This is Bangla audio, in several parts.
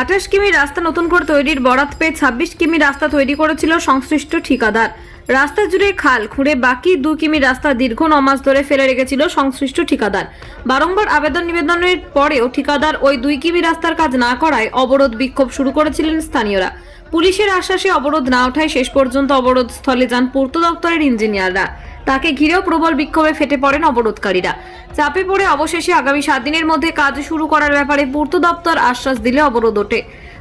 আঠাশ কিমি রাস্তা নতুন করে তৈরির বরাত পেয়ে ছাব্বিশ কিমি রাস্তা তৈরি করেছিল সংশ্লিষ্ট ঠিকাদার। রাস্তা জুড়ে খাল খুঁড়ে বাকি দু কিমি রাস্তা দীর্ঘ নমাস ধরে ফেলে রেখেছিল সংশ্লিষ্ট ঠিকাদার। বারংবার আবেদন নিবেদনের পরেও ঠিকাদার ওই দুই কিমি রাস্তার কাজ না করায় অবরোধ বিক্ষোভ শুরু করেছিলেন স্থানীয়রা। পুলিশের আশ্বাসে অবরোধ না ওঠায় শেষ পর্যন্ত অবরোধ স্থলে যান পূর্ত দপ্তরের ইঞ্জিনিয়াররা। তাকে ঘিরেও প্রবল বিক্ষোভে ফেটে পড়েন অবরোধকারীরা। চাপে পড়ে অবশেষে আগামী সাত দিনের মধ্যে কাজ শুরু করার ব্যাপারে পূর্ত দপ্তর আশ্বাস দিলে অবরোধ ওঠে।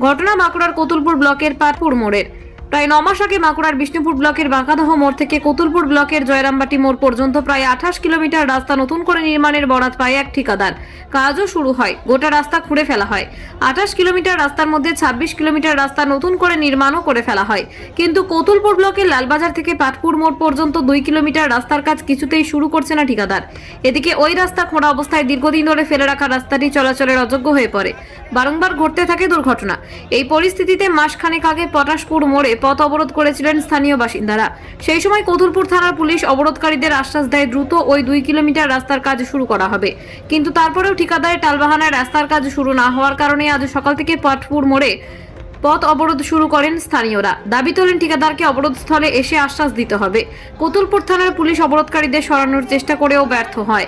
ঘটনা বাঁকুড়ার কতুলপুর ব্লকের পাটপুর মোড়ের। প্রায় নমাস আগে বাঁকুড়ার বিষ্ণুপুর ব্লকের বাঁকাদহ মোড় থেকে কতুলপুর ব্লকের জয়রামবাটি মোড় পর্যন্ত প্রায় আঠাশ কিলোমিটার রাস্তা নতুন করে নির্মাণের বরাত পায় এক ঠিকাদার। কাজও শুরু হয়, গোটা রাস্তা খুঁড়ে ফেলা হয়। আঠাশ কিলোমিটার রাস্তার মধ্যে ছাব্বিশ কিলোমিটার রাস্তা নতুন করে নির্মাণও করে ফেলা হয়। কিন্তু কতুলপুর ব্লকের লালবাজার থেকে পাটপুর মোড় পর্যন্ত দুই কিলোমিটার রাস্তার কাজ কিছুতেই শুরু করছে না ঠিকাদার। এদিকে ওই রাস্তা খোঁড়া অবস্থায় দীর্ঘদিন ধরে ফেলে রাখা রাস্তাটি চলাচলের অযোগ্য হয়ে পড়ে। বারংবার ঘটতে থাকে দুর্ঘটনা। এই পরিস্থিতিতে মাসখানেক আগে পটাশপুর মোড়ে পথ অবরোধ করেছিলেন স্থানীয় বাসিন্দারা। সেই সময় কতুলপুর থানার পুলিশ অবরোধকারীদের আশ্বাস দেয়, দ্রুত ওই দুই কিলোমিটার রাস্তার কাজ শুরু করা হবে। কিন্তু তারপরেও ঠিকাদারের টালবাহানায় রাস্তার কাজ শুরু না হওয়ার কারণে আজ সকাল থেকে পাটপুর মোড়ে পথ অবরোধ শুরু করেন স্থানীয়রা। দাবি তোলেন, ঠিকাদারকে অবরোধস্থলে এসে আশ্বাস দিতে হবে। কতুলপুর থানার পুলিশ অবরোধকারীদের সরানোর চেষ্টা করেও ব্যর্থ হয়।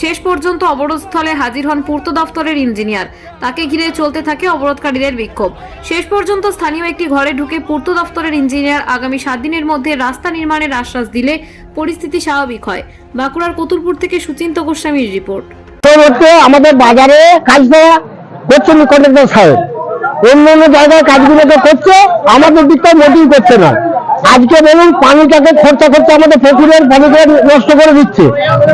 শেষ পর্যন্ত অবরোধস্থলে হাজির হন পূর্ত দফতরের ইঞ্জিনিয়ার। তাকে ঘিরে চলতে থাকে অবরোধকারীদের বিক্ষোভ। শেষ পর্যন্ত স্থানীয় একটি ঘরে ঢুকে পূর্ত দফতরের ইঞ্জিনিয়ার আগামী সাত দিনের মধ্যে রাস্তা নির্মাণের আশ্বাস দিলে পরিস্থিতি স্বাভাবিক হয়। বাঁকুড়ার কতুলপুর থেকে সুচিন্ত গোস্বামীর রিপোর্ট। আমাদের বাজারে কাজটা করছে না কন্ট্রাক্টর সাহেব অন্য অন্য জায়গায় কাজগুলো তো করছে, আমাদের দিকটা মোটেই করছে না। আজকে বলুন পানিটাকে খরচা করছে আমাদের পুকুরের পানিটা নষ্ট করে দিচ্ছে।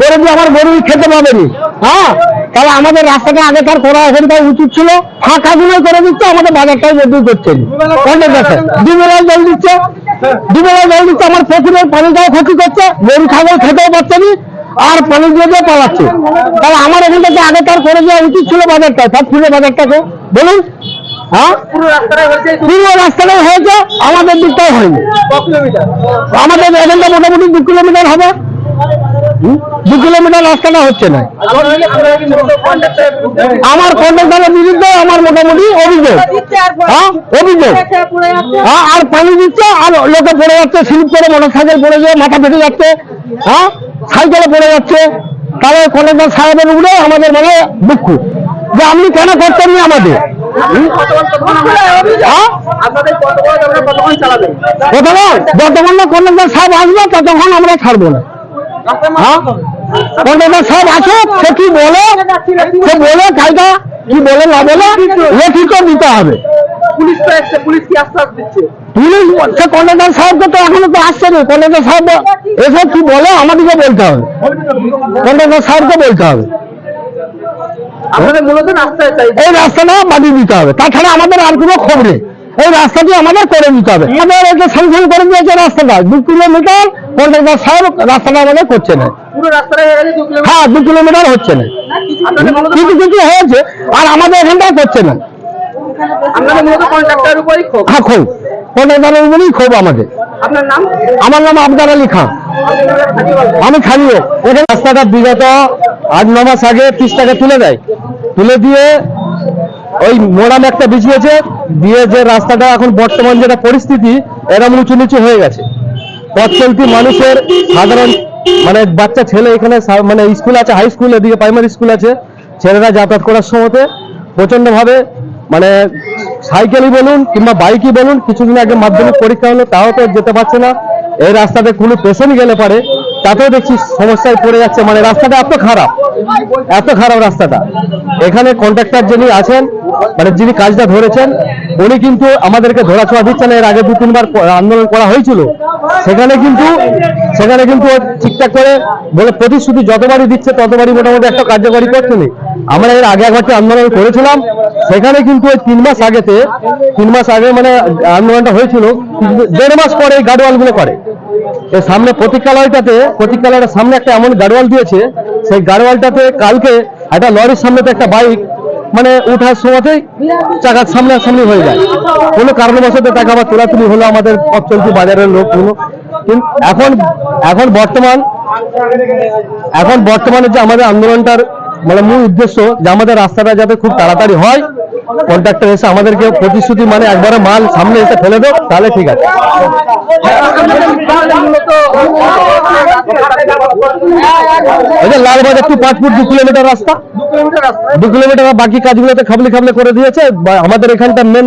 করে দিয়ে আমার গরু খেতে পাবেনি। হ্যাঁ? তাহলে আমাদের রাস্তাটা আগেকার করা এখানটাই উচিত ছিল। ফাঁকাগুলো করে দিচ্ছে, আমাদের বাজারটাই মোটেই করছে। না কন্ট্রাক্টর দুবেলায় জল দিচ্ছে। দুবেলায় জল দিচ্ছে, আমার পুকুরের পানিটাও ক্ষতি করছে। গরু, ছাগল খেতেও পারছে না, আর পানি দিয়ে দিয়ে পালাচ্ছে। তাহলে আমার এখান থেকে আগে তার করে দেওয়া উচিত ছিল বাজারটা সব ফুলের বাজারটাকে। বলুন। হ্যাঁ? পুরো রাস্তাটাই হয়েছে। আমাদের দিকটাই হয়নি। আমাদের এখানটা মোটামুটি দু কিলোমিটার হবে? দু কিলোমিটার রাস্তাটা হচ্ছে না। আমার কন্ট্রাক্টরের বিরুদ্ধে আমার মোটামুটি অভিযোগ। হ্যাঁ? অভিযোগ। হ্যাঁ আর পানি দিচ্ছে আর লোকে পড়ে যাচ্ছে স্লিপ করে মোটর সাইকেল পড়ে যায় মাথা ফেটে যাচ্ছে। হ্যাঁ? সাইকেলে পড়ে যাচ্ছে। তাহলে কন্ট্রাক্টর সাহেবের উপরে আমাদের মানে দুঃখ। যে আপনি কেন করতেন না আমাদের? হ্যাঁ? আপনাদের কত বড় আপনারা কতক্ষণ চালাবেন প্রথমে যতক্ষণ না কন্ট্রাক্টর সাহেব আসবে ততক্ষণ আমরা ছাড়বো না। হ্যাঁ? কন্ট্রাক্টর সাহেব আসুক সে কি বলে? সে বলে কি বলে না বলে দিতে হবে। পুলিশ তো এসছে পুলিশ কি আশ্বাস দিচ্ছে? পুলিশ সে কন্ট্রাক্টর সাহেবকে তো এখনও তো আসছে না কন্ট্রাক্টর সাহেব এসব কি বলে আমাদেরকে বলতে হবে। কন্ট্রাক্টর সাহেবকে বলতে হবে আপনাদের মূলত রাস্তায় চাই এই রাস্তাটা বাদিয়ে দিতে হবে। তাছাড়া আমাদের আর কোনো খবর নেই। এই রাস্তাটি আমাদের করে দিতে হবে। আমাদের এটা স্যাংশন করে দিয়েছে রাস্তাটা দু কিলোমিটার কন্ট্রাক্টর সাহেব রাস্তাটা আমাদের করছে না। হয়ে দু কিলোমিটার। হচ্ছে না। কিছু কিছু হয়েছে আর আমাদের এখানটায় করছে না। হ্যাঁ ক্ষোভ। কন্ট্রাক্টরের উপরেই ক্ষোভ আমাদের। আপনার নাম? আমার নাম আবদার আলী খান। আমি খালিও এখানে রাস্তাটা বিগত আট, ন মাস আগে পিস টাকা তুলে দেয়। তুলে দিয়ে ওই মোড়াম একটা বিছিয়েছে, দিয়ে যে রাস্তাটা এখন বর্তমান যেটা পরিস্থিতি এরম উঁচু নিচু হয়ে গেছে। পথ চলতি মানুষের সাধারণ মানে বাচ্চা ছেলে এখানে মানে স্কুল আছে, হাই স্কুল, এদিকে প্রাইমারি স্কুল আছে, ছেলেরা যাতায়াত করার সময়তে প্রচন্ডভাবে মানে সাইকেলই বলুন কিংবা বাইকই বলুন, কিছুদিন আগে মাধ্যমিক পরীক্ষা হলো, তাও তো যেতে পারছে না। এই রাস্তাতে কোনো পেশেন্ট গেলে পারে। তাতেও দেখছি সমস্যায় পড়ে যাচ্ছে। মানে রাস্তাটা এত খারাপ এত খারাপ রাস্তাটা। এখানে কন্ট্রাক্টর যিনি আছেন মানে যিনি কাজটা ধরেছেন, উনি কিন্তু আমাদেরকে ধরাছোঁয়া দিচ্ছেন। এর আগে দু তিনবার আন্দোলন করা হয়েছিল। সেখানে কিন্তু সেখানে কিন্তু ঠিকঠাক করে বলে প্রতিশ্রুতি যতবারই দিচ্ছে, ততবারই মোটামুটি একটা কার্যকরী করছে। আমরা এর আগে একবারটি আন্দোলন করেছিলাম। সেখানে কিন্তু ওই তিন মাস আগেতে, তিন মাস আগে মানে আন্দোলনটা হয়েছিল দেড় মাস পরে এই গাডওয়ালগুলো করে। এর সামনে প্রতীক্ষালয়টাতে, প্রতীক্ষালয়ের সামনে একটা এমন গাড়োয়াল দিয়েছে, সেই গাড়োয়ালটাতে কালকে একটা লরির সামনে তো একটা বাইক মানে ওঠার সময়তেই চাকার সামনে সামনে হয়ে যায়। কোনো কারণবশত তাকে আবার তোলাতুলি হলো আমাদের পথ চলতি বাজারের লোকগুলো কিন্তু এখন এখন বর্তমান, এখন বর্তমানে যে আমাদের আন্দোলনটার মানে মূল উদ্দেশ্য যে আমাদের রাস্তাটা যাতে খুব তাড়াতাড়ি হয়। কন্ট্রাক্টর এসে আমাদেরকে প্রতিশ্রুতি মানে একবারে মাল সামনে এসে ফেলে দেও তাহলে ঠিক আছে। লালবাজার টু পাঁচপুর দু কিলোমিটার রাস্তা। দু কিলোমিটার বাকি কাজগুলোতে খাবলি খাবলে করে দিয়েছে। আমাদের এখানটা মেন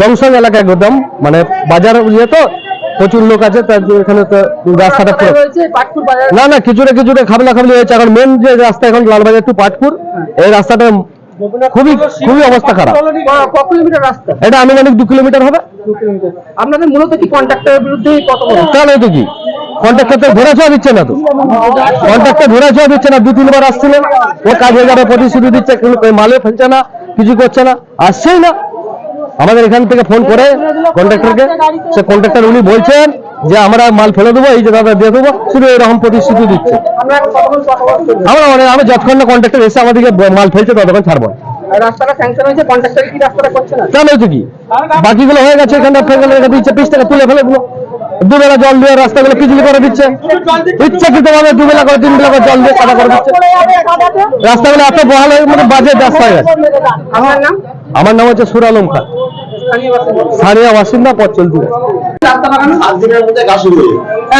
জংশন এলাকা একদম মানে বাজার ইয়ে তো প্রচুর লোক আছে তার জন্য এখানে তো রাস্তাটা পুরো না না কিছুটা কিছুটা খাবলা খাবলি হয়েছে। এখন মেন যে রাস্তা এখন লালবাজার টু পাটপুর এই রাস্তাটা খুবই খুবই অবস্থা খারাপ। ক কিলোমিটার রাস্তা? এটা আনুমানিক দু কিলোমিটার হবে। আপনাদের মূলত কি কন্ট্রাক্টরের বিরুদ্ধে তাহলে তো কি? কন্ট্রাক্টর তো ঘোরা ছোঁয়া দিচ্ছে না তো? কন্ট্রাক্টর ঘোরা ছোঁয়া দিচ্ছে না দু তিনবার আসছিলেন। ও কাজ হয়ে যাবে প্রতিশ্রুতি দিচ্ছে মালে ফেলছে না কিছু করছে না আসছেই না। আমাদের এখান থেকে ফোন করে কন্ট্রাক্টরকে সে কন্ট্রাক্টর উনি বলছেন যে, আমরা মাল ফেলে দেবো, এই যে দাদা দিয়ে দেবো, শুধু এরকম প্রতিশ্রুতি দিচ্ছে আমরা আমরা মানে আমি যতক্ষণ না কন্ট্রাক্টর এসে আমাদেরকে মাল ফেলছে, ততক্ষণ ছাড়বো। রাস্তাটা স্যাংশন হয়েছে কন্ট্রাক্টর কি রাস্তাটা করছে না? কেন হয়েছে কি? বাকিগুলো হয়ে গেছে এখানে ফেলে রেখে দিচ্ছে পিস তুলে ফেলে দিল। দুবেলা জল দিয়ে রাস্তাগুলো পিছলি করে দিচ্ছে। ইচ্ছাকৃত ভাবে দুবেলা করে তিন বেলা করে জল দিয়ে সাদা করে দিচ্ছে। রাস্তাগুলো এত বহাল হয়ে মানে বাজে রাস্তা হয়ে গেছে। আমার নাম? আমার নাম হচ্ছে সুর আলম খান স্থানীয় বাসিন্দা পথ চলতি। রাস্তা বাগানো সাত দিনের মধ্যে কাজ শুরু হয়ে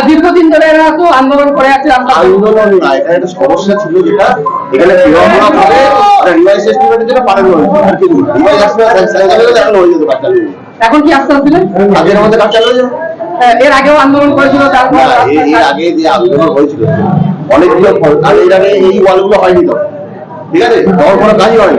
দীর্ঘদিন ধরে এরা তো আন্দোলন করে আছে আন্দোলন না এটা একটা সমস্যা ছিল যেটা। এখানে বিড়ম্বনা করে রিভাইস এস্টিমেটের জন্য পাঠানো হয়েছে আর কি রিভাইস এস্টিমেট স্যাংশন হয়ে গেলে এখন হয়ে যেত। এখন কি আশ্বাস দিলেন? কাজের মধ্যে কাজ চালু হয়ে যাবে এর আগেও আন্দোলন করেছিল তারপর এর আগে যে আন্দোলন হয়েছিল অনেকগুলো ফল- আর এর আগে এই ওয়ালগুলো হয়নি তো। ঠিক আছে? তখন কোনো কাজই হয়নি।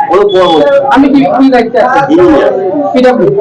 আমি কি দায়িত্বে আছি? পিডব্লিউ